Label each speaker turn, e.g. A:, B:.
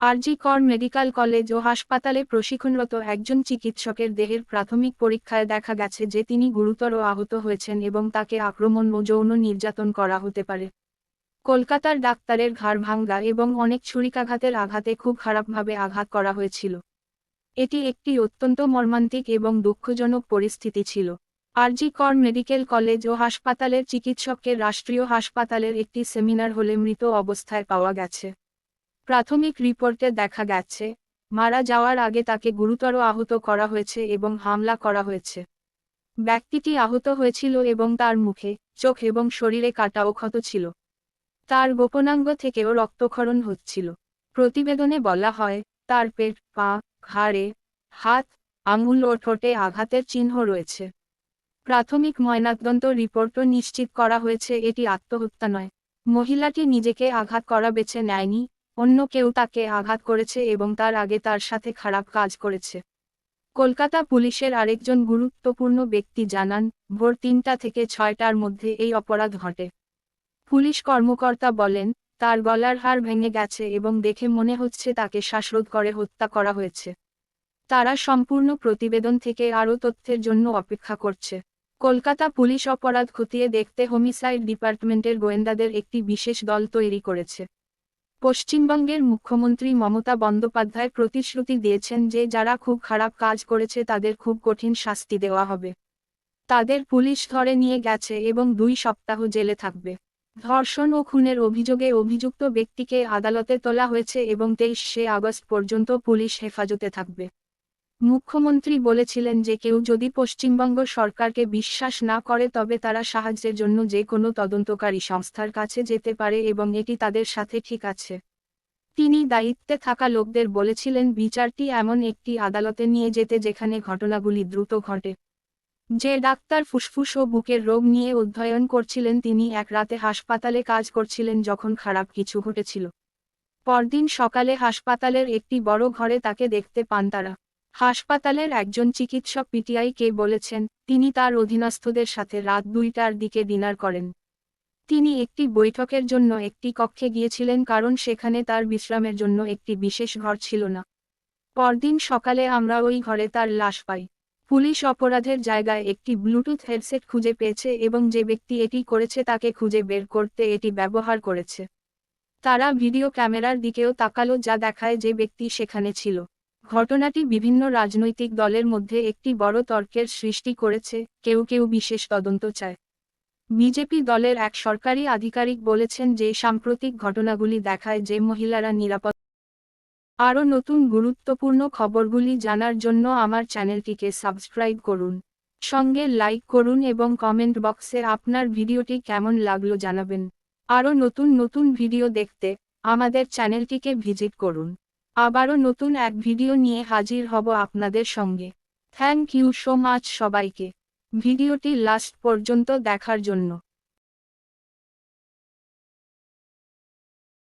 A: আরজি কর medical college ও হাসপাতালে প্রশিক্ষণরত একজন চিকিৎসকের দেহের প্রাথমিক পরীক্ষায় দেখা গেছে যে তিনি গুরুতর আহত হয়েছেন এবং তাকে আক্রমণ ও যৌন নির্যাতন করা হতে পারে। কলকাতার ডাক্তারের ঘাড় ভাঙ্গা এবং অনেক ছুরিকাঘাতের আঘাতে খুব খারাপভাবে আঘাত করা হয়েছিল। এটি একটি অত্যন্ত মর্মান্তিক এবং দুঃখজনক পরিস্থিতি ছিল। আরজি কর মেডিকেল কলেজ ও হাসপাতালের চিকিৎসককে রাষ্ট্রীয় হাসপাতালের একটি সেমিনার হলে মৃত অবস্থায় পাওয়া গেছে। প্রাথমিক রিপোর্টে দেখা গেছে, মারা যাওয়ার আগে তাকে গুরুতর আহত করা হয়েছে এবং হামলা করা হয়েছে। ব্যক্তিটি আহত হয়েছিল এবং তার মুখে, চোখ এবং শরীরে কাটা ক্ষত ছিল। তার গোপনাঙ্গ থেকেও রক্তক্ষরণ হচ্ছিল। প্রতিবেদনে বলা হয়, তার পেট, পা, ঘাড়ে, হাত, আঙুল ও ঠোঁটে আঘাতের চিহ্ন রয়েছে। প্রাথমিক ময়নাতদন্ত রিপোর্টও নিশ্চিত করা হয়েছে এটি আত্মহত্যা নয়। মহিলাটি নিজেকে আঘাত করা বেছে নেয়নি অন্য কেউ তাকে আঘাত করেছে এবং তার আগে তার সাথে খারাপ কাজ করেছে। কলকাতা পুলিশের আরেকজন গুরুত্বপূর্ণ ব্যক্তি জানান, ভোর তিনটা থেকে ছয়টার মধ্যে এই অপরাধ ঘটে। পুলিশ কর্মকর্তা বলেন, তার গলার হার ভেঙে গেছে এবং দেখে মনে হচ্ছে তাকে শ্বাসরোধ করে হত্যা করা হয়েছে। তারা সম্পূর্ণ প্রতিবেদন থেকে আরও তথ্যের জন্য অপেক্ষা করছে। কলকাতা পুলিশ অপরাধ খতিয়ে দেখতে হোমিসাইড ডিপার্টমেন্টের গোয়েন্দাদের একটি বিশেষ দল তৈরি করেছে। পশ্চিমবঙ্গের মুখ্যমন্ত্রী মমতা বন্দ্যোপাধ্যায় প্রতিশ্রুতি দিয়েছেন যে যারা খুব খারাপ কাজ করেছে তাদের খুব কঠিন শাস্তি দেওয়া হবে। তাদের পুলিশ ধরে নিয়ে গেছে এবং দুই সপ্তাহ জেলে থাকবে। ধর্ষণ ও খুনের অভিযোগে অভিযুক্ত ব্যক্তিকে আদালতে তোলা হয়েছে এবং তেইশে আগস্ট পর্যন্ত পুলিশ হেফাজতে থাকবে। মুখ্যমন্ত্রী বলেছিলেন যে কেউ যদি পশ্চিমবঙ্গ সরকারকে বিশ্বাস না করে তবে তারা সাহায্যের জন্য যে কোনো তদন্তকারী সংস্থার কাছে যেতে পারে এবং এটি তাদের সাথে ঠিক আছে। তিনি দায়িত্বে থাকা লোকদের বলেছিলেন, বিচারটি এমন একটি আদালতে নিয়ে যেতে যেখানে ঘটনাগুলি দ্রুত ঘটে। যে ডাক্তার ফুসফুস ও বুকের রোগ নিয়ে অধ্যয়ন করছিলেন, তিনি এক রাতে হাসপাতালে কাজ করছিলেন যখন খারাপ কিছু ঘটেছিল। পরদিন সকালে হাসপাতালের একটি বড় ঘরে তাকে দেখতে পান তারা। হাসপাতালের একজন চিকিৎসক পিটিআইকে বলেছেন, তিনি তার অধীনস্থদের সাথে রাত দুইটার দিকে ডিনার করেন। তিনি একটি বৈঠকের জন্য একটি কক্ষে গিয়েছিলেন কারণ সেখানে তার বিশ্রামের জন্য একটি বিশেষ ঘর ছিল না। পরদিন সকালে আমরা ওই ঘরে তার লাশ পাই। পুলিশ অপরাধের জায়গায় একটি ব্লুটুথ হেডসেট খুঁজে পেয়েছে এবং যে ব্যক্তি এটি করেছে তাকে খুঁজে বের করতে এটি ব্যবহার করেছে। তারা ভিডিও ক্যামেরার দিকেও তাকালো যা দেখায় যে ব্যক্তি সেখানে ছিল। ঘটনাটি বিভিন্ন রাজনৈতিক দলের মধ্যে একটি বড় তর্কের সৃষ্টি করেছে, কেউ কেউ বিশেষ তদন্ত চায়। বিজেপি দলের এক সরকারি আধিকারিক বলেছেন যে, সাম্প্রতিক ঘটনাগুলি দেখায় যে মহিলারা নিরাপদ। আরও নতুন গুরুত্বপূর্ণ খবরগুলি জানার জন্য আমার চ্যানেলটিকে সাবস্ক্রাইব করুন। সঙ্গে লাইক করুন এবং কমেন্ট বক্সে আপনার ভিডিওটি কেমন লাগল জানাবেন। আরও নতুন নতুন ভিডিও দেখতে আমাদের চ্যানেলটিকে ভিজিট করুন। আবারও নতুন এক ভিডিও নিয়ে হাজির হব আপনাদের সঙ্গে। থ্যাংক ইউ সো মাচ সবাইকে। ভিডিওটি লাস্ট পর্যন্ত দেখার জন্য।